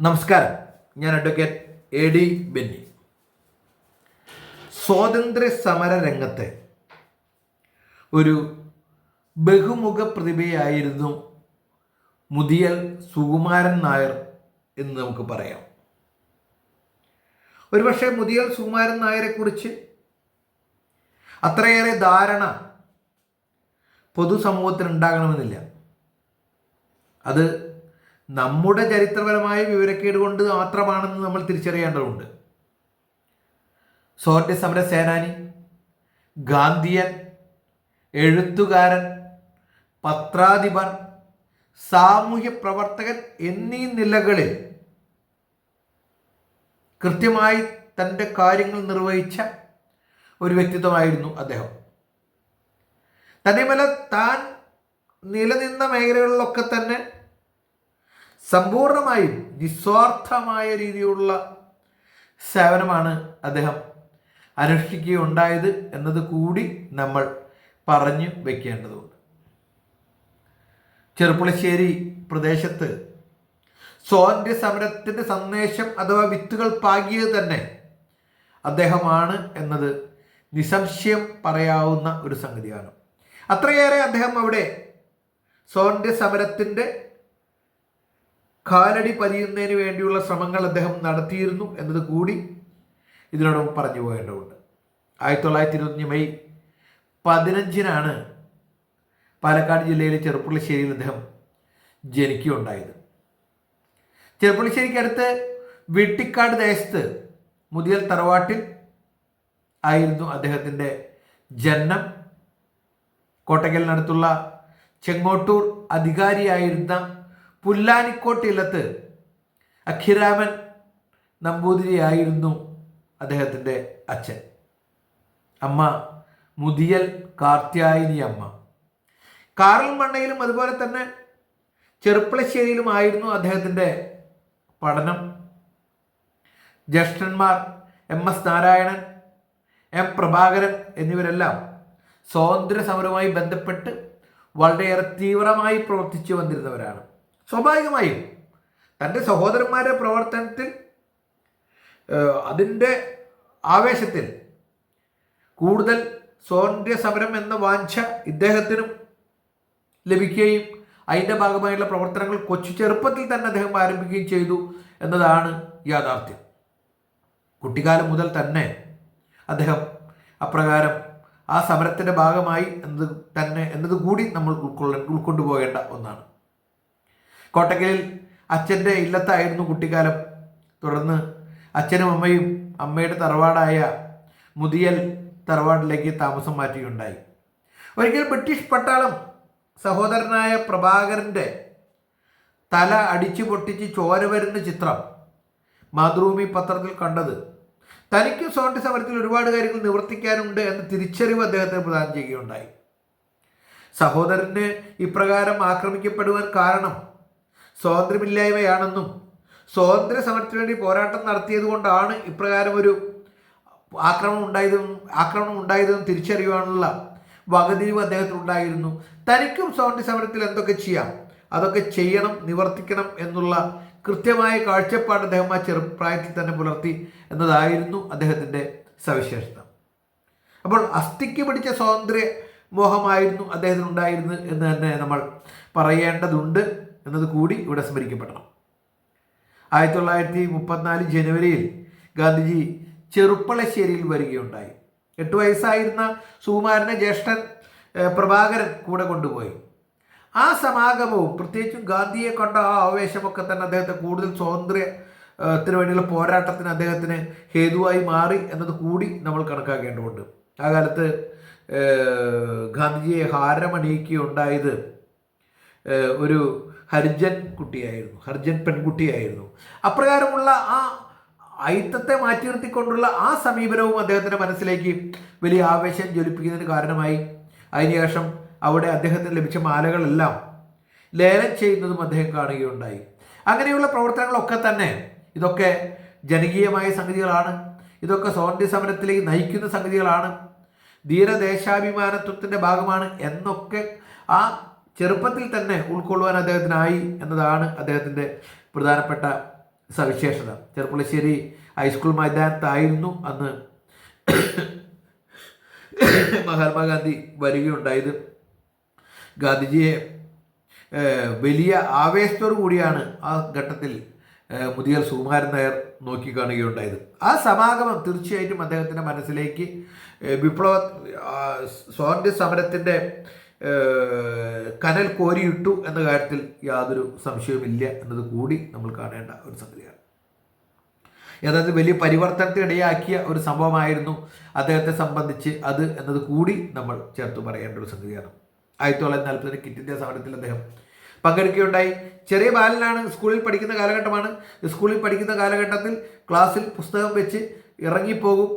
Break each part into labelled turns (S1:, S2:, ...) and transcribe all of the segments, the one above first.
S1: നമസ്കാരം. ഞാൻ advocate A D Benny. സ്വാതന്ത്ര്യ സമര രംഗത്തെ ഒരു ബഹുമുഖ പ്രതിഭയായിരുന്നു മുതിയൽ സുകുമാരൻ നായർ എന്ന് നമുക്ക് പറയാം. ഒരുപക്ഷെ മുതിയൽ സുകുമാരൻ നായരെക്കുറിച്ച് അത്രയേറെ ധാരണ പൊതുസമൂഹത്തിന് ഉണ്ടാകണമെന്നില്ല അത് നമ്മുടെ ചരിത്രപരമായ വിവരക്കേട് കൊണ്ട് മാത്രമാണെന്ന് നമ്മൾ തിരിച്ചറിയേണ്ടതുണ്ട്. സ്വാതന്ത്ര്യ സമര സേനാനി ഗാന്ധിയൻ എഴുത്തുകാരൻ പത്രാധിപർ സാമൂഹ്യ പ്രവർത്തകൻ എന്നീ നിലകളിൽ കൃത്യമായി തന്റെ കാര്യങ്ങൾ നിർവഹിച്ച ഒരു വ്യക്തിത്വമായിരുന്നു അദ്ദേഹം. തന്നെയുമല്ല താൻ നിലനിന്ന മേഖലകളിലൊക്കെ തന്നെ സമ്പൂർണമായും നിസ്വാർത്ഥമായ രീതിയിലുള്ള സേവനമാണ് അദ്ദേഹം അനുഷ്ഠിക്കുകയുണ്ടായത് എന്നത് കൂടി നമ്മൾ പറഞ്ഞു വെക്കേണ്ടതുണ്ട്. ചെറുപ്പുളശ്ശേരി പ്രദേശത്ത് സ്വാതന്ത്ര്യ സമരത്തിന്റെ സന്ദേശം അഥവാ വിത്തുകൾ പാകിയത് തന്നെ അദ്ദേഹമാണ് എന്നത് നിസംശയം പറയാവുന്ന ഒരു സംഗതിയാണ്. അത്രയേറെ അദ്ദേഹം അവിടെ സ്വാതന്ത്ര്യ സമരത്തിന്റെ കാലടി പതിയുന്നതിന് വേണ്ടിയുള്ള ശ്രമങ്ങൾ അദ്ദേഹം നടത്തിയിരുന്നു എന്നത് കൂടി ഇതിനോടൊപ്പം പറഞ്ഞു പോകേണ്ടതുണ്ട്. ആയിരത്തി തൊള്ളായിരത്തി ഇരുപത്തഞ്ച് മെയ് പതിനഞ്ചിനാണ് പാലക്കാട് ജില്ലയിലെ ചെറുപ്പുളശ്ശേരിയിൽ അദ്ദേഹം ജനിക്കുകയുണ്ടായത്. ചെറുപ്പുളശ്ശേരിക്ക് അടുത്ത് വെട്ടിക്കാട് ദേശത്ത് മുതിയൽ തറവാട്ടിൽ ആയിരുന്നു അദ്ദേഹത്തിന്റെ ജനനം. കോട്ടയ്ക്കലിനടുത്തുള്ള ചെങ്ങോട്ടൂർ അധികാരിയായിരുന്ന പുല്ലാനിക്കോട്ട് ഇല്ലത്ത് അഖിരാമൻ നമ്പൂതിരിയായിരുന്നു അദ്ദേഹത്തിന്റെ അച്ഛൻ. അമ്മ മുതിയൽ കാർത്യായനി അമ്മ. കാറൽ മണ്ണയിലും അതുപോലെ തന്നെ ചെറുപ്പളശ്ശേരിയിലുമായിരുന്നു അദ്ദേഹത്തിന്റെ പഠനം. ജ്യേഷ്ഠന്മാർ M S Narayanan M Prabhakaran എന്നിവരെല്ലാം സ്വാതന്ത്ര്യ സമരവുമായി ബന്ധപ്പെട്ട് വളരെയേറെ തീവ്രമായി പ്രവർത്തിച്ചു വന്നിരുന്നവരാണ്. സ്വാഭാവികമായും തന്റെ സഹോദരന്മാരുടെ പ്രവർത്തനത്തിൽ അതിന്റെ ആവേശത്തിൽ കൂടുതൽ സ്വാതന്ത്ര്യ സമരം എന്ന വാഞ്ച ഇദ്ദേഹത്തിനും ലഭിക്കുകയും അതിന്റെ ഭാഗമായുള്ള പ്രവർത്തനങ്ങൾ കൊച്ചു ചെറുപ്പത്തിൽ തന്നെ അദ്ദേഹം ആരംഭിക്കുകയും ചെയ്തു എന്നതാണ് യാഥാർത്ഥ്യം. കുട്ടിക്കാലം മുതൽ തന്നെ അദ്ദേഹം അപ്രകാരം ആ സമരത്തിന്റെ ഭാഗമായി എന്നത് തന്നെ എന്നത് കൂടി നമ്മൾ ഉൾക്കൊള്ള ഉൾക്കൊണ്ടുപോകേണ്ട ഒന്നാണ്. കോട്ടക്കലിൽ അച്ഛന്റെ ഇല്ലത്തായിരുന്നു കുട്ടിക്കാലം. തുടർന്ന് അച്ഛനും അമ്മയും അമ്മയുടെ തറവാടായ മുതിയൽ തറവാടിലേക്ക് താമസം മാറ്റുകയുണ്ടായി. ഒരിക്കൽ ബ്രിട്ടീഷ് പട്ടാളം സഹോദരനായ പ്രഭാകരന്റെ തല അടിച്ചു പൊട്ടിച്ച് ചോര വരുന്ന ചിത്രം മാതൃഭൂമി പത്രത്തിൽ കണ്ടത്. തനിക്കും സ്വാതന്ത്ര്യ സമരത്തിൽ ഒരുപാട് കാര്യങ്ങൾ നിവർത്തിക്കാനുണ്ട് എന്ന തിരിച്ചറിവ് അദ്ദേഹത്തെ പ്രദാനം ചെയ്യുകയുണ്ടായി. സഹോദരന് ഇപ്രകാരം ആക്രമിക്കപ്പെടുവാൻ കാരണം സ്വാതന്ത്ര്യമില്ലായ്മയാണെന്നും സ്വാതന്ത്ര്യ സമരത്തിന് വേണ്ടി പോരാട്ടം നടത്തിയത് കൊണ്ടാണ് ഇപ്രകാരം ഒരു ആക്രമണം ഉണ്ടായതും ആക്രമണം ഉണ്ടായതെന്നും തിരിച്ചറിയുവാനുള്ള വകതിരിവ് അദ്ദേഹത്തിനുണ്ടായിരുന്നു. തനിക്കും സ്വാതന്ത്ര്യ സമരത്തിൽ എന്തൊക്കെ ചെയ്യാം? അതൊക്കെ ചെയ്യണം നിവർത്തിക്കണം എന്നുള്ള കൃത്യമായ കാഴ്ചപ്പാട് അദ്ദേഹം ആ ചെറുപ്രായത്തിൽ തന്നെ പുലർത്തി എന്നതായിരുന്നു അദ്ദേഹത്തിന്റെ സവിശേഷത. അപ്പോൾ അസ്ഥിക്ക് പിടിച്ച സ്വാതന്ത്ര്യ മോഹമായിരുന്നു അദ്ദേഹത്തിന് ഉണ്ടായിരുന്നത് എന്ന് തന്നെ നമ്മൾ പറയേണ്ടതുണ്ട്. എന്നത് കൂടി ഇവിടെ സ്മരിക്കപ്പെടണം. ആയിരത്തി തൊള്ളായിരത്തി മുപ്പത്തിനാല് ജനുവരിയിൽ ഗാന്ധിജി ചെറുപ്പളശ്ശേരിയിൽ വരികയുണ്ടായി. എട്ട് വയസ്സായിരുന്ന സുകുമാരനെ ജ്യേഷ്ഠൻ പ്രഭാകരൻ കൂടെ കൊണ്ടുപോയി. ആ സമാഗമവും പ്രത്യേകിച്ചും ഗാന്ധിയെ കണ്ട ആ ആവേശമൊക്കെ തന്നെ അദ്ദേഹത്തെ കൂടുതൽ സ്വാതന്ത്ര്യത്തിന് വേണ്ടിയുള്ള പോരാട്ടത്തിന് അദ്ദേഹത്തിന് ഹേതുവായി മാറി എന്നത് കൂടി നമ്മൾ കണക്കാക്കേണ്ടതുണ്ട്. ആ കാലത്ത് ഗാന്ധിജിയെ ഹാരമണിയിക്കുകയുണ്ടായത് ഒരു ഹരിജൻ കുട്ടിയായിരുന്നു. ഹർജൻ പെൺകുട്ടിയായിരുന്നു. അപ്രകാരമുള്ള ആ അയിത്തത്തെ മാറ്റി നിർത്തിക്കൊണ്ടുള്ള ആ സമീപനവും അദ്ദേഹത്തിന്റെ മനസ്സിലേക്ക് വലിയ ആവേശം ജ്വലിപ്പിക്കുന്നതിന് കാരണമായി. അതിനുശേഷം അവിടെ അദ്ദേഹത്തിന് ലഭിച്ച മാലകളെല്ലാം ലേലം ചെയ്യുന്നതും അദ്ദേഹം കാണുകയുണ്ടായി. അങ്ങനെയുള്ള പ്രവർത്തനങ്ങളൊക്കെ തന്നെ ഇതൊക്കെ ജനകീയമായ സംഗതികളാണ്. ഇതൊക്കെ സ്വാതന്ത്ര്യ സമരത്തിലേക്ക് നയിക്കുന്ന സംഗതികളാണ്. ധീരദേശാഭിമാനത്വത്തിന്റെ ഭാഗമാണ് എന്നൊക്കെ ആ ചെറുപ്പത്തിൽ തന്നെ ഉൾക്കൊള്ളുവാൻ അദ്ദേഹത്തിനായി എന്നതാണ് അദ്ദേഹത്തിന്റെ പ്രധാനപ്പെട്ട സവിശേഷത. ചെറുപ്പുളശ്ശേരി ഹൈസ്കൂൾ മൈതാനത്തായിരുന്നു അന്ന് മഹാത്മാഗാന്ധി വരികയുണ്ടായത്. ഗാന്ധിജിയെ വലിയ ആവേശത്തോടു കൂടിയാണ് ആ ഘട്ടത്തിൽ മുതിയർ സുകുമാരൻ നായർ നോക്കിക്കാണുകയുണ്ടായത് ആ സമാഗമം തീർച്ചയായിട്ടും അദ്ദേഹത്തിന്റെ മനസ്സിലേക്ക് വിപ്ലവ സ്വാതന്ത്ര്യ സമരത്തിന്റെ കനൽ കോരിയിട്ടു എന്ന കാര്യത്തിൽ യാതൊരു സംശയവുമില്ല എന്നത് കൂടി നമ്മൾ കാണേണ്ട ഒരു സംഗതിയാണ്. യഥാർത്ഥത്തിൽ വലിയ പരിവർത്തനത്തിനിടയാക്കിയ ഒരു സംഭവമായിരുന്നു അദ്ദേഹത്തെ സംബന്ധിച്ച് അത് എന്നത് കൂടി നമ്മൾ ചേർത്ത് പറയേണ്ട ഒരു സംഗതിയാണ്. ആയിരത്തി തൊള്ളായിരത്തി നാൽപ്പതിന് കിറ്റ് ഇന്ത്യ സമരത്തിൽ അദ്ദേഹം പങ്കെടുക്കുകയുണ്ടായി. ചെറിയ ബാലനാണ് സ്കൂളിൽ പഠിക്കുന്ന കാലഘട്ടമാണ്. സ്കൂളിൽ പഠിക്കുന്ന കാലഘട്ടത്തിൽ ക്ലാസ്സിൽ പുസ്തകം വെച്ച് ഇറങ്ങിപ്പോകും.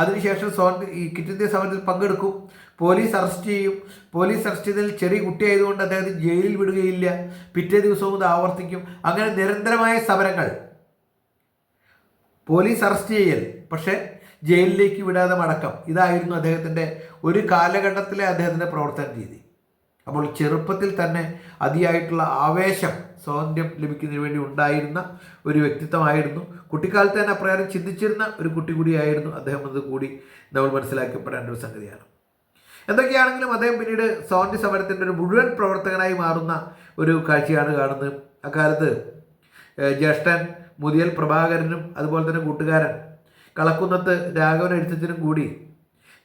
S1: അതിനുശേഷം സ്വാതന്ത്ര്യ ഈ കിറ്റ് ഇന്ത്യ സമരത്തിൽ പങ്കെടുക്കും. പോലീസ് അറസ്റ്റ് ചെയ്യും. പോലീസ് അറസ്റ്റ് ചെയ്തതിൽ ചെറിയ കുട്ടിയായതുകൊണ്ട് അദ്ദേഹത്തെ ജയിലിൽ വിടുകയില്ല. പിറ്റേ ദിവസവും ഇത് ആവർത്തിക്കും. അങ്ങനെ നിരന്തരമായ സമരങ്ങൾ. പോലീസ് അറസ്റ്റ് ചെയ്യൽ. പക്ഷേ ജയിലിലേക്ക് വിടാതെ മടക്കം. ഇതായിരുന്നു അദ്ദേഹത്തിന്റെ ഒരു കാലഘട്ടത്തിലെ അദ്ദേഹത്തിന്റെ പ്രവർത്തന രീതി. അപ്പോൾ ചെറുപ്പത്തിൽ തന്നെ അതിയായിട്ടുള്ള ആവേശം സ്വാതന്ത്ര്യം ലഭിക്കുന്നതിന് വേണ്ടി ഉണ്ടായിരുന്ന ഒരു വ്യക്തിത്വമായിരുന്നു. കുട്ടിക്കാലത്ത് തന്നെ അപ്രകാരം ചിന്തിച്ചിരുന്ന ഒരു കുട്ടി കൂടിയായിരുന്നു അദ്ദേഹം അത് കൂടി നമ്മൾ മനസ്സിലാക്കപ്പെടേണ്ട ഒരു സംഗതിയാണ്. എന്തൊക്കെയാണെങ്കിലും അദ്ദേഹം പിന്നീട് സ്വാതന്ത്ര്യ സമരത്തിന്റെ ഒരു മുഴുവൻ പ്രവർത്തകനായി മാറുന്ന ഒരു കാഴ്ചയാണ് കാണുന്നത്. അക്കാലത്ത് ജ്യേഷ്ഠൻ മുതിയൽ പ്രഭാകരനും അതുപോലെ തന്നെ കൂട്ടുകാരൻ കളക്കുന്നത്ത് രാഘവൻ എഴുത്തച്ഛനും കൂടി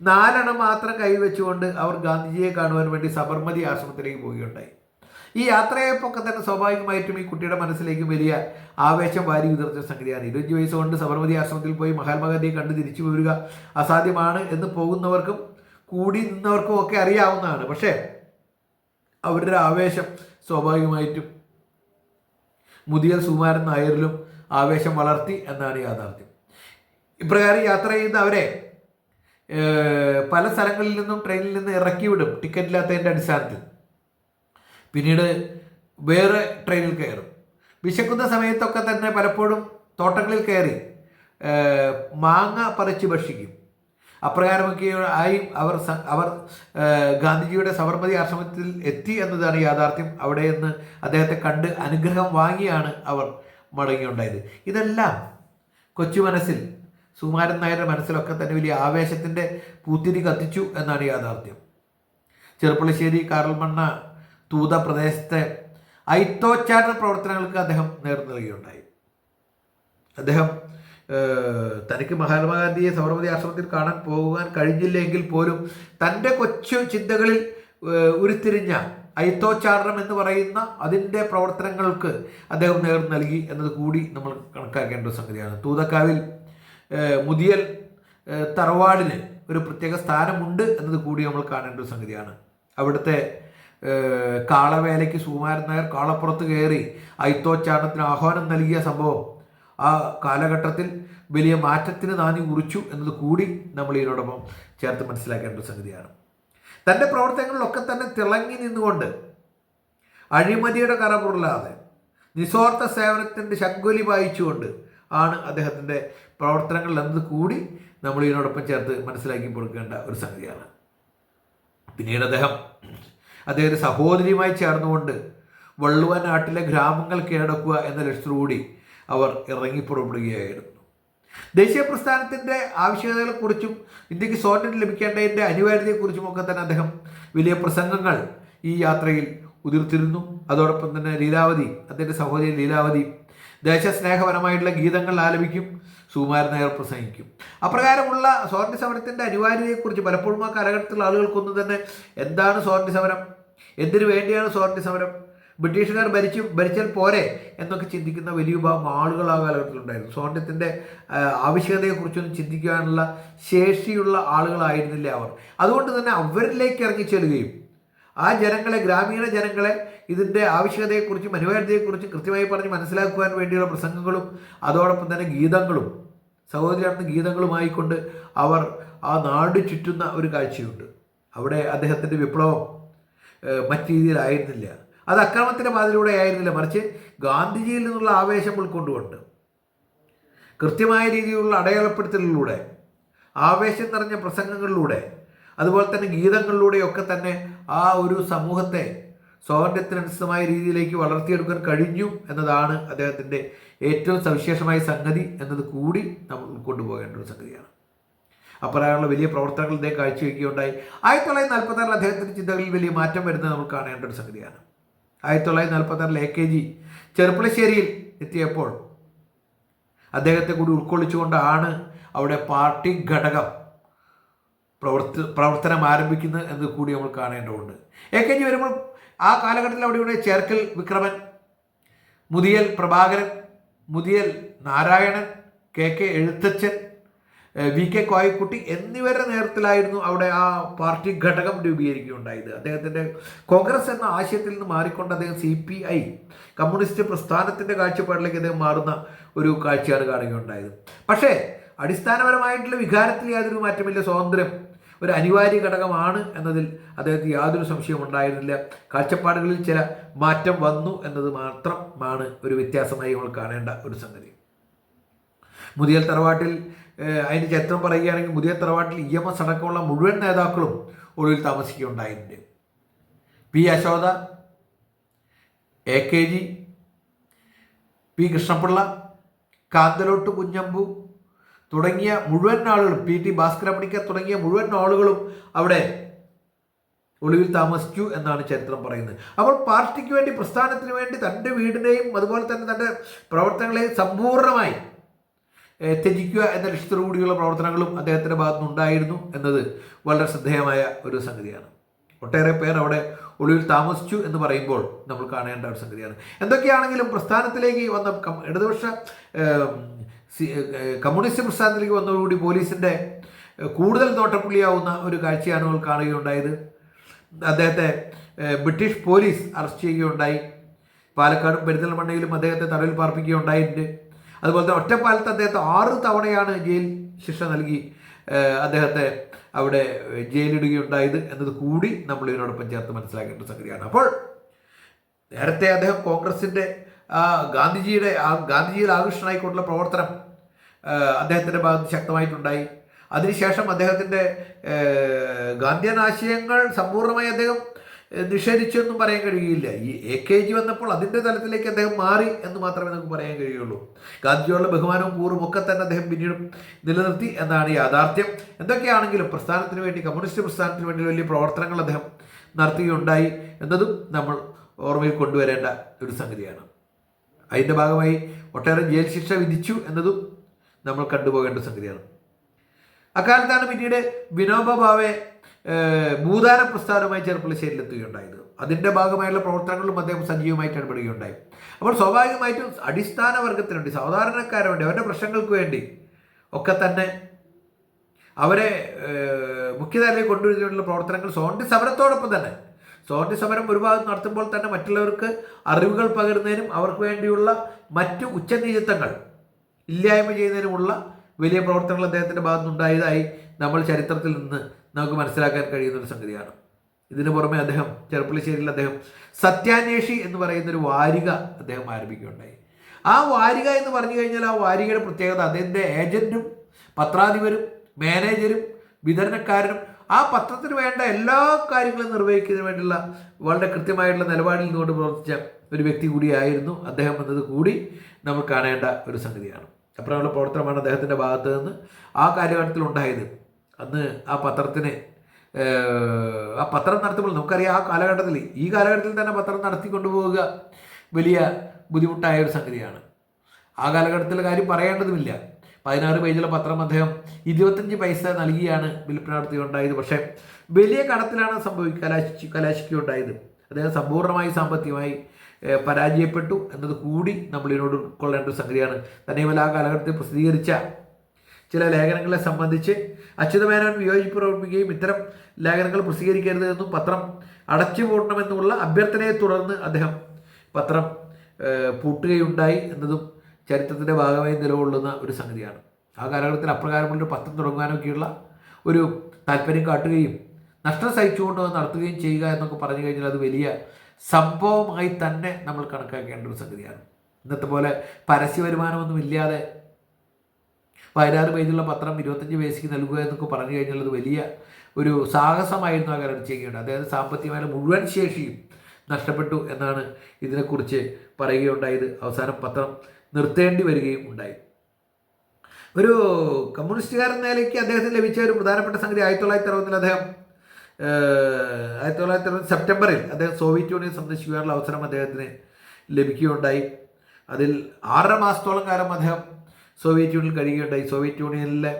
S1: നാലെണ്ണം മാത്രം കൈവച്ചുകൊണ്ട് അവർ ഗാന്ധിജിയെ കാണുവാൻ വേണ്ടി സബർമതി ആശ്രമത്തിലേക്ക് പോവുകയുണ്ടായി. ഈ യാത്രയപ്പൊക്കെ തന്നെ സ്വാഭാവികമായിട്ടും ഈ കുട്ടിയുടെ മനസ്സിലേക്ക് വലിയ ആവേശം വാരി വിതർച്ച സംഗതിയാണ്. ഇരുപത്തി വയസ്സുകൊണ്ട് സബർമതി ആശ്രമത്തിൽ പോയി മഹാത്മാഗാന്ധിയെ കണ്ട് തിരിച്ചു വരിക അസാധ്യമാണ് എന്ന് പോകുന്നവർക്കും കൂടി നിന്നവർക്കും ഒക്കെ അറിയാവുന്നതാണ്. പക്ഷേ അവരുടെ ആവേശം സ്വാഭാവികമായിട്ടും മുതിയൽ സുമാരൻ നായരിലും ആവേശം വളർത്തി എന്നാണ് യാഥാർത്ഥ്യം. ഇപ്രകാരം യാത്ര ചെയ്യുന്ന അവരെ പല സ്ഥലങ്ങളിൽ നിന്നും ട്രെയിനിൽ നിന്ന് ഇറക്കി വിടും ടിക്കറ്റ് ഇല്ലാത്തതിന്റെ അടിസ്ഥാനത്തിൽ. പിന്നീട് വേറെ ട്രെയിനിൽ കയറും. വിശക്കുന്ന സമയത്തൊക്കെ തന്നെ പലപ്പോഴും തോട്ടങ്ങളിൽ കയറി മാങ്ങ പറിച്ച് ഭക്ഷിക്കും. അപ്രകാരമൊക്കെ ആയി അവർ അവർ ഗാന്ധിജിയുടെ സബർമതി ആശ്രമത്തിൽ എത്തി എന്നതാണ് യാഥാർത്ഥ്യം. അവിടെ നിന്ന് അദ്ദേഹത്തെ കണ്ട് അനുഗ്രഹം വാങ്ങിയാണ് അവർ മടങ്ങിയുണ്ടായത്. ഇതെല്ലാം കൊച്ചു മനസ്സിൽ സുകുമാരൻ നായരുടെ മനസ്സിലൊക്കെ തന്നെ വലിയ ആവേശത്തിന്റെ പൂത്തിരി കത്തിച്ചു എന്നാണ് യാഥാർത്ഥ്യം. ചെറുപ്പളശ്ശേരി കാറൽമണ്ണ തൂത പ്രദേശത്തെ ഐത്തോച്ചാരണ പ്രവർത്തനങ്ങൾക്ക് അദ്ദേഹം നേർ നൽകുകയുണ്ടായി അദ്ദേഹം തനിക്ക് മഹാത്മാഗാന്ധിയെ സബർമതി ആശ്രമത്തിൽ കാണാൻ പോകാൻ കഴിഞ്ഞില്ലെങ്കിൽ പോലും തന്റെ കൊച്ചു ചിന്തകളിൽ ഉരുത്തിരിഞ്ഞ ഐത്തോച്ചാരണം എന്ന് പറയുന്ന അതിന്റെ പ്രവർത്തനങ്ങൾക്ക് അദ്ദേഹം നേതൃത്വം നൽകി എന്നത് കൂടി നമ്മൾ കണക്കാക്കേണ്ട ഒരു സംഗതിയാണ്. തൂതക്കാവിൽ മുതിയൽ തറവാടിന് ഒരു പ്രത്യേക സ്ഥാനമുണ്ട് എന്നത് കൂടി നമ്മൾ കാണേണ്ട ഒരു സംഗതിയാണ്. അവിടുത്തെ കാളവേലയ്ക്ക് സുകുമാരൻ നായർ കാളപ്പുറത്ത് കയറി ഐത്തോച്ചാരണത്തിന് ആഹ്വാനം നൽകിയ സംഭവം ആ കാലഘട്ടത്തിൽ വലിയ മാറ്റത്തിന് നാന്ദി കുറിച്ചു എന്നത് കൂടി നമ്മൾ ഇതിനോടൊപ്പം ചേർത്ത് മനസ്സിലാക്കേണ്ട ഒരു സംഗതിയാണ്. തന്റെ പ്രവർത്തനങ്ങളിലൊക്കെ തന്നെ തിളങ്ങി നിന്നുകൊണ്ട് അഴിമതിയുടെ കറപുറലാതെ നിസ്വാർത്ഥ സേവനത്തിന്റെ ശങ്കുലി വായിച്ചുകൊണ്ട് ആണ് അദ്ദേഹത്തിന്റെ പ്രവർത്തനങ്ങൾ എന്നത് കൂടി നമ്മൾ ഇതിനോടൊപ്പം ചേർത്ത് മനസ്സിലാക്കി കൊടുക്കേണ്ട ഒരു സംഗതിയാണ്. പിന്നീട് അദ്ദേഹം അദ്ദേഹത്തെ സഹോദരിയുമായി ചേർന്നുകൊണ്ട് വള്ളുവ നാട്ടിലെ ഗ്രാമങ്ങൾ കീഴടക്കുക എന്ന ലക്ഷ്യത്തോടുകൂടി അവർ ഇറങ്ങിപ്പുറപ്പെടുകയായിരുന്നു. ദേശീയ പ്രസ്ഥാനത്തിന്റെ ആവശ്യകതകളെക്കുറിച്ചും ഇന്ത്യയ്ക്ക് സ്വാതന്ത്ര്യം ലഭിക്കേണ്ടതിന്റെ അനിവാര്യതയെക്കുറിച്ചും ഒക്കെ തന്നെ അദ്ദേഹം വലിയ പ്രസംഗങ്ങൾ ഈ യാത്രയിൽ ഉതിർത്തിരുന്നു. അതോടൊപ്പം തന്നെ ലീലാവതി അദ്ദേഹത്തിന്റെ സഹോദരി ലീലാവതി ദേശസ്നേഹപരമായിട്ടുള്ള ഗീതങ്ങൾ ആലപിക്കും സുകുമാരൻ നായർ പ്രസംഗിക്കും. അപ്രകാരമുള്ള സ്വാതന്ത്ര്യ സമരത്തിന്റെ അനിവാര്യതയെക്കുറിച്ച് പലപ്പോഴും ആ കാലഘട്ടത്തിലുള്ള ആളുകൾക്കൊന്നും തന്നെ എന്താണ് സ്വാതന്ത്ര്യ സമരം എന്തിനു വേണ്ടിയാണ് സ്വാതന്ത്ര്യ സമരം ബ്രിട്ടീഷുകാർ ഭരിച്ചു ഭരിച്ചാൽ പോരെ എന്നൊക്കെ ചിന്തിക്കുന്ന വലിയ വിഭാഗം ആളുകൾ ആ കാലഘട്ടത്തിലുണ്ടായിരുന്നു. സ്വാതന്ത്ര്യത്തിന്റെ ആവശ്യകതയെക്കുറിച്ചൊന്നും ചിന്തിക്കാനുള്ള ശേഷിയുള്ള ആളുകളായിരുന്നില്ല അവർ. അതുകൊണ്ട് തന്നെ അവരിലേക്ക് ഇറങ്ങിച്ചെല്ലുകയും ആ ജനങ്ങളെ ഗ്രാമീണ ജനങ്ങളെ ഇതിന്റെ ആവശ്യകതയെക്കുറിച്ചും അനിവാര്യതയെക്കുറിച്ചും കൃത്യമായി പറഞ്ഞ് മനസ്സിലാക്കുവാൻ വേണ്ടിയുള്ള പ്രസംഗങ്ങളും അതോടൊപ്പം തന്നെ ഗീതങ്ങളും സഹോദരിയാർന്ന ഗീതങ്ങളുമായിക്കൊണ്ട് അവർ ആ നാട് ചുറ്റുന്ന ഒരു കാഴ്ചയുണ്ട്. അവിടെ അദ്ദേഹത്തിന്റെ വിപ്ലവം മറ്റു രീതിയിലായിരുന്നില്ല. അത് അക്രമത്തിന്റെ പാതയിലൂടെ ആയിരുന്നില്ല മറിച്ച് ഗാന്ധിജിയിൽ നിന്നുള്ള ആവേശം ഉൾക്കൊണ്ടുകൊണ്ട് കൃത്യമായ രീതിയിലുള്ള അടയാളപ്പെടുത്തലിലൂടെ ആവേശം നിറഞ്ഞ പ്രസംഗങ്ങളിലൂടെ അതുപോലെ തന്നെ ഗീതങ്ങളിലൂടെയൊക്കെ തന്നെ ആ ഒരു സമൂഹത്തെ സ്വാതന്ത്ര്യത്തിനനുസൃതമായ രീതിയിലേക്ക് വളർത്തിയെടുക്കാൻ കഴിഞ്ഞു എന്നതാണ് അദ്ദേഹത്തിന്റെ ഏറ്റവും സവിശേഷമായ സംഗതി എന്നത് കൂടി നമ്മൾ ഉൾക്കൊണ്ടുപോകേണ്ട ഒരു സംഗതിയാണ്. അപ്രകാരമുള്ള വലിയ പ്രവർത്തനങ്ങൾ അദ്ദേഹം കാഴ്ചവെക്കുകയുണ്ടായി. ആയിരത്തി തൊള്ളായിരത്തി നാൽപ്പത്തി ആറിൽ അദ്ദേഹത്തിന്റെ ചിന്തകളിൽ വലിയ മാറ്റം വരുന്നത് നമ്മൾ കാണേണ്ട ഒരു സംഗതിയാണ്. ആയിരത്തി തൊള്ളായിരത്തി നാൽപ്പത്താറിൽ എ കെ ജി ചെറുപ്പളശ്ശേരിയിൽ എത്തിയപ്പോൾ അദ്ദേഹത്തെ കൂടി ഉൾക്കൊള്ളിച്ചുകൊണ്ടാണ് അവിടെ പാർട്ടി ഘടകം പ്രവർത്തി പ്രവർത്തനം ആരംഭിക്കുന്നത് എന്ന് കൂടി നമ്മൾ കാണേണ്ടതുണ്ട്. എ കെ ജി വരുമ്പോൾ ആ കാലഘട്ടത്തിൽ അവിടെ ഇവിടെ ചേർക്കൽ Vikraman Muthiyal Prabhakaran Muthiyal Narayanan K K Ezhuthachan V K Koyakkutty എന്നിവരുടെ നേതൃത്വത്തിലായിരുന്നു അവിടെ ആ പാർട്ടി ഘടകം രൂപീകരിക്കുകയുണ്ടായത്. അദ്ദേഹത്തിന്റെ കോൺഗ്രസ് എന്ന ആശയത്തിൽ നിന്ന് മാറിക്കൊണ്ട് അദ്ദേഹം സി പി ഐ കമ്മ്യൂണിസ്റ്റ് പ്രസ്ഥാനത്തിന്റെ കാഴ്ചപ്പാടിലേക്ക് അദ്ദേഹം മാറുന്ന ഒരു കാഴ്ചയാണ് കാണുകയുണ്ടായത്. പക്ഷേ അടിസ്ഥാനപരമായിട്ടുള്ള വികാരത്തിൽ യാതൊരു മാറ്റമില്ല. സ്വാതന്ത്ര്യം ഒരു അനിവാര്യ ഘടകമാണ് എന്നതിൽ അദ്ദേഹത്തിന് യാതൊരു സംശയവും ഉണ്ടായിരുന്നില്ല. കാഴ്ചപ്പാടുകളിൽ ചില മാറ്റം വന്നു എന്നത് മാത്രമാണ് ഒരു വ്യത്യാസമായി നമ്മൾ കാണേണ്ട ഒരു സംഗതി. മുതിയൽ തറവാട്ടിൽ അതിന്റെ ചരിത്രം പറയുകയാണെങ്കിൽ പുതിയ തറവാട്ടിൽ ഇ എം എസ് അടക്കമുള്ള മുഴുവൻ നേതാക്കളും ഒടുവിൽ താമസിക്കുകയുണ്ടായിട്ടുണ്ട്. P അശോദ A K G P Krishnapillai Kanthalot Kunhambu തുടങ്ങിയ മുഴുവൻ ആളുകളും പി ടി ഭാസ്കര പണിക്കർ തുടങ്ങിയ മുഴുവൻ ആളുകളും അവിടെ ഒളിവിൽ താമസിച്ചു എന്നാണ് ചരിത്രം പറയുന്നത്. അപ്പോൾ പാർട്ടിക്ക് വേണ്ടി പ്രസ്ഥാനത്തിന് വേണ്ടി തന്റെ വീടിനെയും അതുപോലെ തന്നെ തന്റെ പ്രവർത്തനങ്ങളെയും സമ്പൂർണമായി ത്യജിക്കുക എന്ന ലക്ഷ്യത്തോടുകൂടിയുള്ള പ്രവർത്തനങ്ങളും അദ്ദേഹത്തിന്റെ ഭാഗത്തുനിന്നുണ്ടായിരുന്നു എന്നത് വളരെ ശ്രദ്ധേയമായ ഒരു സംഗതിയാണ്. ഒട്ടേറെ പേർ അവിടെ ഒളിവിൽ താമസിച്ചു എന്ന് പറയുമ്പോൾ നമ്മൾ കാണേണ്ട ഒരു സംഗതിയാണ്. എന്തൊക്കെയാണെങ്കിലും പ്രസ്ഥാനത്തിലേക്ക് വന്ന ഇടതുപക്ഷ കമ്മ്യൂണിസ്റ്റ് പ്രസ്ഥാനത്തിലേക്ക് വന്നതോടുകൂടി പോലീസിന്റെ കൂടുതൽ നോട്ടപ്പുള്ളിയാവുന്ന ഒരു കാഴ്ചയാണ് നമ്മൾ കാണുകയുണ്ടായത്. അദ്ദേഹത്തെ ബ്രിട്ടീഷ് പോലീസ് അറസ്റ്റ് ചെയ്യുകയുണ്ടായി. പാലക്കാടും പെരിന്തൽമണ്ണയിലും അദ്ദേഹത്തെ തടവിൽ പാർപ്പിക്കുകയുണ്ടായിട്ടുണ്ട്. അതുപോലെ തന്നെ ഒറ്റപ്പാലത്ത് അദ്ദേഹത്തെ ആറ് തവണയാണ് ജയിൽ ശിക്ഷ നൽകി അദ്ദേഹത്തെ അവിടെ ജയിലിടുകയുണ്ടായത് എന്നത് കൂടി നമ്മൾ ഇതിനോടൊപ്പം ചേർത്ത് മനസ്സിലാക്കേണ്ട സംഗതിയാണ്. അപ്പോൾ നേരത്തെ അദ്ദേഹം കോൺഗ്രസിന്റെ ആ ഗാന്ധിജിയുടെ ആ ഗാന്ധിജിയിൽ ആകൃഷ്ടനായിക്കൊണ്ടുള്ള പ്രവർത്തനം അദ്ദേഹത്തിന്റെ ഭാഗത്ത് ശക്തമായിട്ടുണ്ടായി. അതിനുശേഷം അദ്ദേഹത്തിന്റെ ഗാന്ധിയൻ ആശയങ്ങൾ സമ്പൂർണമായി അദ്ദേഹം നിഷേധിച്ചെന്നും പറയാൻ കഴിയില്ല ഈ എ കെ ജി വന്നപ്പോൾ അതിന്റെ തലത്തിലേക്ക് അദ്ദേഹം മാറി എന്ന് മാത്രമേ നമുക്ക് പറയാൻ കഴിയുള്ളൂ. ഗാന്ധിജിയോടുള്ള ബഹുമാനവും കൂറും ഒക്കെ തന്നെ അദ്ദേഹം പിന്നീട് നിലനിർത്തി എന്നാണ് യാഥാർത്ഥ്യം. എന്തൊക്കെയാണെങ്കിലും പ്രസ്ഥാനത്തിന് വേണ്ടി കമ്മ്യൂണിസ്റ്റ് പ്രസ്ഥാനത്തിന് വേണ്ടി വലിയ പ്രവർത്തനങ്ങൾ അദ്ദേഹം നടത്തുകയുണ്ടായി എന്നതും നമ്മൾ ഓർമ്മയിൽ കൊണ്ടുവരേണ്ട ഒരു സംഗതിയാണ്. അതിന്റെ ഭാഗമായി ഒട്ടേറെ ജയിൽ ശിക്ഷ വിധിച്ചു എന്നതും നമ്മൾ കണ്ടുപോകേണ്ട സംഗതിയാണ്. അക്കാലത്താണ് പിന്നീട് വിനോബ ഭാവെ ഭൂദാന പ്രസ്ഥാനവുമായി ചെറുപ്പുളശ്ശേരിയിലെത്തുകയുണ്ടായത് അതിന്റെ ഭാഗമായുള്ള പ്രവർത്തനങ്ങളും അദ്ദേഹം സജീവമായിട്ട് ഇടപെടുകയുണ്ടായി. അപ്പോൾ സ്വാഭാവികമായിട്ടും അടിസ്ഥാന വർഗത്തിന് വേണ്ടി സാധാരണക്കാരന് വേണ്ടി അവരുടെ പ്രശ്നങ്ങൾക്ക് വേണ്ടി ഒക്കെ തന്നെ അവരെ മുഖ്യധാരയിൽ കൊണ്ടുവരുന്നതിനുള്ള പ്രവർത്തനങ്ങൾ സോണ്ടി സമരത്തോടൊപ്പം തന്നെ സോണ്ടി സമരം ഒരു ഭാഗം നടത്തുമ്പോൾ തന്നെ മറ്റുള്ളവർക്ക് അറിവുകൾ പകരുന്നതിനും അവർക്ക് വേണ്ടിയുള്ള മറ്റു ഉച്ചനീചത്വങ്ങൾ ഇല്ലായ്മ ചെയ്യുന്നതിനുമുള്ള വലിയ പ്രവർത്തനങ്ങൾ അദ്ദേഹത്തിന്റെ ഭാഗത്തുനിന്നുണ്ടായതായി നമ്മൾ ചരിത്രത്തിൽ നിന്ന് നമുക്ക് മനസ്സിലാക്കാൻ കഴിയുന്ന ഒരു സംഗതിയാണ്. ഇതിനു പുറമെ അദ്ദേഹം ചെറുപ്പള്ളിശ്ശേരിയിൽ അദ്ദേഹം സത്യാന്വേഷി എന്ന് പറയുന്ന ഒരു വാരിക അദ്ദേഹം ആരംഭിക്കുകയുണ്ടായി. ആ വാരിക എന്ന് പറഞ്ഞു കഴിഞ്ഞാൽ ആ വാരികയുടെ പ്രത്യേകത അതിന്റെ ഏജന്റും പത്രാധിപരും മാനേജരും വിതരണക്കാരനും ആ പത്രത്തിന് വേണ്ട എല്ലാ കാര്യങ്ങളും നിർവഹിക്കുന്നതിന് വേണ്ടിയുള്ള വളരെ കൃത്യമായിട്ടുള്ള നിലപാടിൽ നിന്നുകൊണ്ട് പ്രവർത്തിച്ച ഒരു വ്യക്തി കൂടിയായിരുന്നു അദ്ദേഹം എന്നത് കൂടി നമ്മൾ കാണേണ്ട ഒരു സംഗതിയാണ്. അപ്പോഴുള്ള പ്രവർത്തനമാണ് അദ്ദേഹത്തിന്റെ ഭാഗത്ത് നിന്ന് ആ കാലഘട്ടത്തിൽ ഉണ്ടായത്. അന്ന് ആ പത്രത്തിന് ആ പത്രം നടത്തുമ്പോൾ നമുക്കറിയാം ആ കാലഘട്ടത്തിൽ ഈ കാലഘട്ടത്തിൽ തന്നെ പത്രം നടത്തി കൊണ്ടുപോവുക വലിയ ബുദ്ധിമുട്ടായ ഒരു സംഗതിയാണ്. ആ കാലഘട്ടത്തിലെ കാര്യം പറയേണ്ടതുമില്ല. പതിനാറ് പേജുള്ള പത്രം അദ്ദേഹം ഇരുപത്തഞ്ച് പൈസ നൽകിയാണ് വിൽപ്പന നടത്തിയുണ്ടായത് പക്ഷേ വലിയ കടത്തിലാണ് സംഭവിക്കുക കലാശിച്ച് കലാശിക്കുകയുണ്ടായത്. അദ്ദേഹം സമ്പൂർണമായി സാമ്പത്തികമായി പരാജയപ്പെട്ടു എന്നത് കൂടി നമ്മൾ ഇതിനോട് ഉൾക്കൊള്ളേണ്ട ഒരു സംഗതിയാണ്. തന്നെയുമല്ല ആ കാലഘട്ടത്തിൽ പ്രസിദ്ധീകരിച്ച ചില ലേഖനങ്ങളെ സംബന്ധിച്ച് അച്യുതമേനോൻ വിയോജിപ്പ് പ്രവർത്തിക്കുകയും ഇത്തരം ലേഖനങ്ങൾ പ്രസിദ്ധീകരിക്കരുത് എന്നും പത്രം അടച്ചു അടച്ചുപൂടണമെന്നുമുള്ള അഭ്യർത്ഥനയെ തുടർന്ന് അദ്ദേഹം പത്രം പൂട്ടുകയുണ്ടായി എന്നതും ചരിത്രത്തിന്റെ ഭാഗമായി നിലകൊള്ളുന്ന ഒരു സംഗതിയാണ്. ആ കാലഘട്ടത്തിൽ അപ്രകാരമുള്ളൊരു പത്രം തുടങ്ങാനൊക്കെയുള്ള ഒരു താല്പര്യം കാട്ടുകയും നഷ്ടം സഹിച്ചുകൊണ്ട് നടത്തുകയും ചെയ്യുക എന്നൊക്കെ പറഞ്ഞു കഴിഞ്ഞാൽ അത് വലിയ സംഭവമായി തന്നെ നമ്മൾ കണക്കാക്കേണ്ട ഒരു സംഗതിയാണ്. ഇന്നത്തെ പോലെ പരസ്യ വരുമാനമൊന്നും ഇല്ലാതെ പതിനാറ് പേജുള്ള പത്രം ഇരുപത്തഞ്ച് പേജിക്ക് നൽകുക എന്നൊക്കെ പറഞ്ഞു കഴിഞ്ഞാൽ അത് വലിയ ഒരു സാഹസമായിരുന്നു ആ കാലത്ത് അതായത് സാമ്പത്തികമായ മുഴുവൻ ശേഷിയും നഷ്ടപ്പെട്ടു എന്നാണ് ഇതിനെക്കുറിച്ച് പറയുകയുണ്ടായത്. അവസാനം പത്രം നിർത്തേണ്ടി വരികയും ഉണ്ടായി. ഒരു കമ്മ്യൂണിസ്റ്റുകാരൻ നിലയ്ക്ക് അദ്ദേഹത്തിന് ലഭിച്ച ഒരു പ്രധാനപ്പെട്ട സംഗതി ആയിരത്തി തൊള്ളായിരത്തി അറുപതിൽ അദ്ദേഹം ആയിരത്തി തൊള്ളായിരത്തി അറുപത് സെപ്റ്റംബറിൽ അദ്ദേഹം സോവിയറ്റ് യൂണിയൻ സന്ദർശിക്കാനുള്ള അവസരം അദ്ദേഹത്തിന് ലഭിക്കുകയുണ്ടായി. അതിൽ ആറര മാസത്തോളം കാലം അദ്ദേഹം സോവിയറ്റ് യൂണിയൻ കഴിയുകയുണ്ടായി. സോവിയറ്റ് യൂണിയനിലെ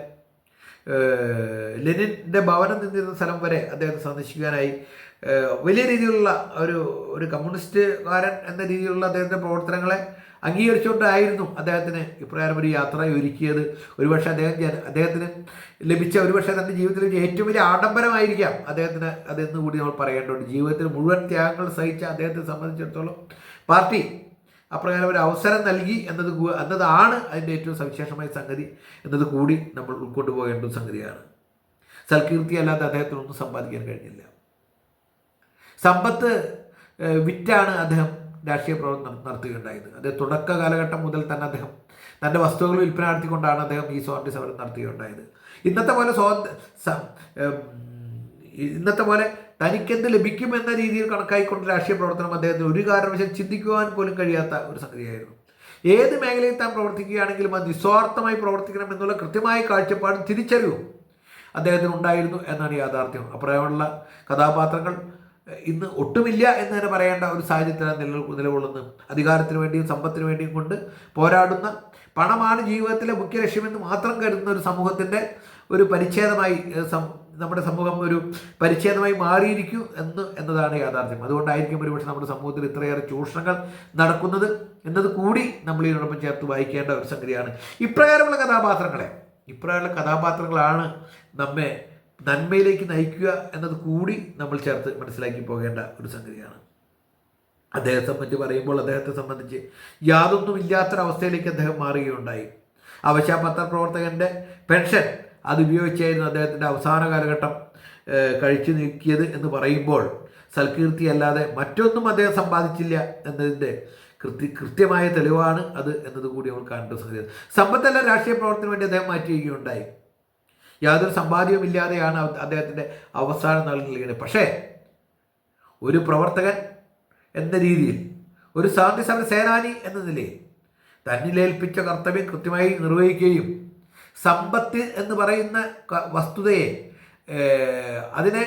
S1: ലെനിന്റെ ഭവനം നിന്നിരുന്ന സ്ഥലം വരെ അദ്ദേഹത്തെ സന്ദർശിക്കാനായി വലിയ രീതിയിലുള്ള ഒരു ഒരു കമ്മ്യൂണിസ്റ്റുകാരൻ എന്ന രീതിയിലുള്ള അദ്ദേഹത്തിന്റെ പ്രവർത്തനങ്ങളെ അംഗീകരിച്ചുകൊണ്ടായിരുന്നു അദ്ദേഹത്തിന് ഇപ്രകാരം ഒരു യാത്ര ഒരുക്കിയത്. ഒരുപക്ഷെ അദ്ദേഹം അദ്ദേഹത്തിന് ലഭിച്ച ഒരുപക്ഷെ തന്റെ ജീവിതത്തിൽ ഏറ്റവും വലിയ ആഡംബരമായിരിക്കാം അദ്ദേഹത്തിന് അതെന്ന് കൂടി നമ്മൾ പറയേണ്ടതുണ്ട്. ജീവിതത്തിൽ മുഴുവൻ ത്യാഗങ്ങൾ സഹിച്ച അദ്ദേഹത്തെ സംബന്ധിച്ചിടത്തോളം പാർട്ടി അപ്രകാരം ഒരു അവസരം നൽകി എന്നത് എന്നതാണ് അതിന്റെ ഏറ്റവും സവിശേഷമായ സംഗതി. എന്നത് കൂടി നമ്മൾ ഉൾക്കൊണ്ടുപോകേണ്ട പോകേണ്ട സംഗതിയാണ്. സൽകീർത്തി അല്ലാതെ അദ്ദേഹത്തിനൊന്നും സമ്പാദിക്കാൻ കഴിഞ്ഞില്ല. സമ്പത്ത് വിറ്റാണ് അദ്ദേഹം രാഷ്ട്രീയ പ്രവർത്തനം നടത്തുകയുണ്ടായത്. അദ്ദേഹം തുടക്ക കാലഘട്ടം മുതൽ തന്നെ അദ്ദേഹം തന്റെ വസ്തുക്കൾ വിൽപ്പന നടത്തിക്കൊണ്ടാണ് അദ്ദേഹം ഈ സ്വാതന്ത്ര്യ സമരം നടത്തുകയുണ്ടായത്. ഇന്നത്തെ പോലെ സ്വാതന്ത്ര്യ ഇന്നത്തെ പോലെ തനിക്കെന്ത് ലഭിക്കും എന്ന രീതിയിൽ കണക്കായിക്കൊണ്ട് രാഷ്ട്രീയ പ്രവർത്തനം അദ്ദേഹത്തിന് ഒരു കാരണവശാലും ചിന്തിക്കുവാൻ പോലും കഴിയാത്ത ഒരു സംഗതിയായിരുന്നു. ഏത് മേഖലയിൽ താൻ പ്രവർത്തിക്കുകയാണെങ്കിലും അത് നിസ്വാർത്ഥമായി പ്രവർത്തിക്കണം എന്നുള്ള കൃത്യമായ കാഴ്ചപ്പാടും തിരിച്ചറിവും അദ്ദേഹത്തിന് ഉണ്ടായിരുന്നു എന്നാണ് യാഥാർത്ഥ്യം. അപ്രായമുള്ള കഥാപാത്രങ്ങൾ ഇന്ന് ഒട്ടുമില്ല എന്ന് തന്നെ പറയേണ്ട ഒരു സാഹചര്യത്തിലാണ് നില നിലകൊള്ളുന്നത്. അധികാരത്തിന് വേണ്ടിയും സമ്പത്തിന് വേണ്ടിയും കൊണ്ട് പോരാടുന്ന പണമാണ് ജീവിതത്തിലെ മുഖ്യ ലക്ഷ്യമെന്ന് മാത്രം കരുതുന്ന ഒരു സമൂഹത്തിന്റെ ഒരു പരിച്ഛേദമായി നമ്മുടെ സമൂഹം ഒരു പരിച്ഛേദമായി മാറിയിരിക്കൂ എന്ന് എന്നതാണ് യാഥാർത്ഥ്യം. അതുകൊണ്ടായിരിക്കും ഒരുപക്ഷെ നമ്മുടെ സമൂഹത്തിൽ ഇത്രയേറെ ചൂഷണങ്ങൾ നടക്കുന്നത് എന്നത് കൂടി നമ്മൾ ഇതിനോടൊപ്പം ചേർത്ത് വായിക്കേണ്ട ഒരു സംഗതിയാണ്. ഇപ്രകാരമുള്ള കഥാപാത്രങ്ങളെ ഇപ്രകാരമുള്ള കഥാപാത്രങ്ങളാണ് നമ്മെ നന്മയിലേക്ക് നയിക്കുക എന്നത് കൂടി നമ്മൾ ചേർത്ത് മനസ്സിലാക്കി പോകേണ്ട ഒരു സംഗതിയാണ്. അദ്ദേഹത്തെ സംബന്ധിച്ച് പറയുമ്പോൾ അദ്ദേഹത്തെ സംബന്ധിച്ച് യാതൊന്നും ഇല്ലാത്തൊരവസ്ഥയിലേക്ക് അദ്ദേഹം മാറുകയുണ്ടായി. അവശ്യ പത്രപ്രവർത്തകന്റെ പെൻഷൻ അത് ഉപയോഗിച്ചായിരുന്നു അദ്ദേഹത്തിന്റെ അവസാന കാലഘട്ടം കഴിച്ചു നീക്കിയത് എന്ന് പറയുമ്പോൾ സൽകീർത്തി അല്ലാതെ മറ്റൊന്നും അദ്ദേഹം സമ്പാദിച്ചില്ല എന്നതിന്റെ കൃത്യ കൃത്യമായ തെളിവാണ് അത് എന്നത് കൂടി നമ്മൾ കാണേണ്ട സംഗതി. സമ്പത്തല്ല രാഷ്ട്രീയ പ്രവർത്തനത്തിന് വേണ്ടി അദ്ദേഹം മാറ്റി വയ്ക്കുകയുണ്ടായി യാതൊരു സമ്പാദ്യവും ഇല്ലാതെയാണ് അദ്ദേഹത്തിന്റെ അവസാന നൽകിയത് പക്ഷേ ഒരു പ്രവർത്തകൻ എന്ന രീതിയിൽ ഒരു സ്വാതന്ത്ര്യ സമര സേനാനി എന്ന നിലയിൽ തന്നിലേൽപ്പിച്ച കർത്തവ്യം കൃത്യമായി നിർവഹിക്കുകയും സമ്പത്ത് എന്ന് പറയുന്ന വസ്തുതയെ അതിനെ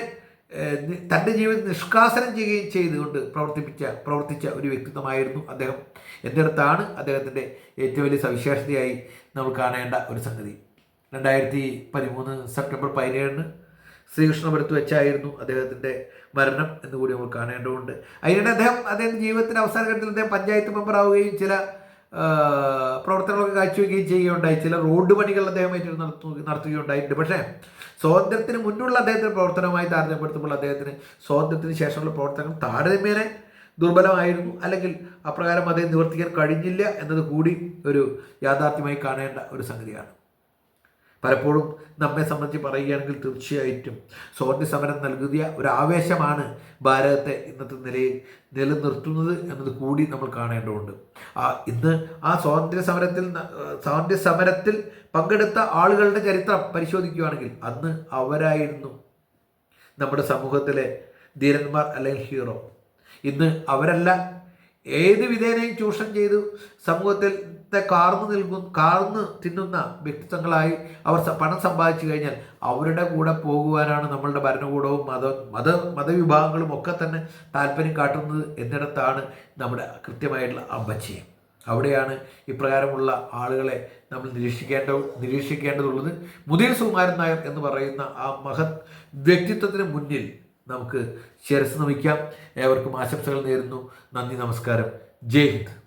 S1: തന്റെ ജീവിതം നിഷ്കാസനം ചെയ്യുകയും ചെയ്തുകൊണ്ട് പ്രവർത്തിപ്പിച്ച പ്രവർത്തിച്ച ഒരു വ്യക്തിത്വമായിരുന്നു അദ്ദേഹം. എന്നിടത്താണ് അദ്ദേഹത്തിന്റെ ഏറ്റവും വലിയ സവിശേഷതയായി നമ്മൾ കാണേണ്ട ഒരു സംഗതി. രണ്ടായിരത്തി പതിമൂന്ന് സെപ്റ്റംബർ പതിനേഴിന് ശ്രീകൃഷ്ണപുരത്ത് വെച്ചായിരുന്നു അദ്ദേഹത്തിന്റെ മരണം എന്നുകൂടി നമ്മൾ കാണേണ്ടതുണ്ട്. അതിനിടെ അദ്ദേഹം അദ്ദേഹത്തിന്റെ ജീവിതത്തിന്റെ അവസാന ഘട്ടത്തിൽ അദ്ദേഹം പഞ്ചായത്ത് മെമ്പറാവുകയും ചില പ്രവർത്തനങ്ങളൊക്കെ കാഴ്ചവെക്കുകയും ചെയ്യുകയുണ്ടായി. ചില റോഡ് പണികൾ അദ്ദേഹം ഏറ്റെടുത്ത് നടത്തു നടത്തുകയുണ്ടായിട്ടുണ്ട്. പക്ഷേ സ്വാതന്ത്ര്യത്തിന് മുന്നുള്ള അദ്ദേഹത്തിന്റെ പ്രവർത്തനവുമായി താരതമ്യപ്പെടുത്തുമ്പോൾ അദ്ദേഹത്തിന് സ്വാതന്ത്ര്യത്തിന് ശേഷമുള്ള പ്രവർത്തനങ്ങൾ താരതമ്യേന ദുർബലമായിരുന്നു. അല്ലെങ്കിൽ അപ്രകാരം അദ്ദേഹം നിവർത്തിക്കാൻ കഴിഞ്ഞില്ല എന്നത് കൂടി ഒരു യാഥാർത്ഥ്യമായി കാണേണ്ട ഒരു സംഗതിയാണ്. പലപ്പോഴും നമ്മെ സംബന്ധിച്ച് പറയുകയാണെങ്കിൽ തീർച്ചയായിട്ടും സ്വാതന്ത്ര്യ സമരം നൽകിയ ഒരു ആവേശമാണ് ഭാരതത്തെ ഇന്നത്തെ നിലയിൽ നിലനിർത്തുന്നത് എന്നത് കൂടി നമ്മൾ കാണേണ്ടതുണ്ട്. ആ ഇന്ന് ആ സ്വാതന്ത്ര്യ സമരത്തിൽ സ്വാതന്ത്ര്യ സമരത്തിൽ പങ്കെടുത്ത ആളുകളുടെ ചരിത്രം പരിശോധിക്കുകയാണെങ്കിൽ അന്ന് അവരായിരുന്നു നമ്മുടെ സമൂഹത്തിലെ ധീരന്മാർ അല്ലെങ്കിൽ ഹീറോ. ഇന്ന് അവരല്ല ഏത് വിധേനയും ചൂഷണം ചെയ്തു. സമൂഹത്തിൽ കാർന്നു നിൽക്കും കാർന്ന് തിന്നുന്ന വ്യക്തിത്വങ്ങളായി അവർ പണം സമ്പാദിച്ചു കഴിഞ്ഞാൽ അവരുടെ കൂടെ പോകുവാനാണ് നമ്മളുടെ ഭരണകൂടവും മത മത മതവിഭാഗങ്ങളും ഒക്കെ തന്നെ താല്പര്യം കാട്ടുന്നത് എന്നിടത്താണ് നമ്മുടെ കൃത്യമായിട്ടുള്ള അമ്പച്ചയം അവിടെയാണ് ഇപ്രകാരമുള്ള ആളുകളെ നമ്മൾ നിരീക്ഷിക്കേണ്ട നിരീക്ഷിക്കേണ്ടതുള്ളത്. മുതിർ സുകുമാരൻ നായർ എന്ന് പറയുന്ന ആ മഹത് വ്യക്തിത്വത്തിന് മുന്നിൽ നമുക്ക് ശിരസ് നമിക്കാം. ഏവർക്കും ആശംസകൾ നേരുന്നു. നന്ദി നമസ്കാരം. ജയ് ഹിന്ദ്.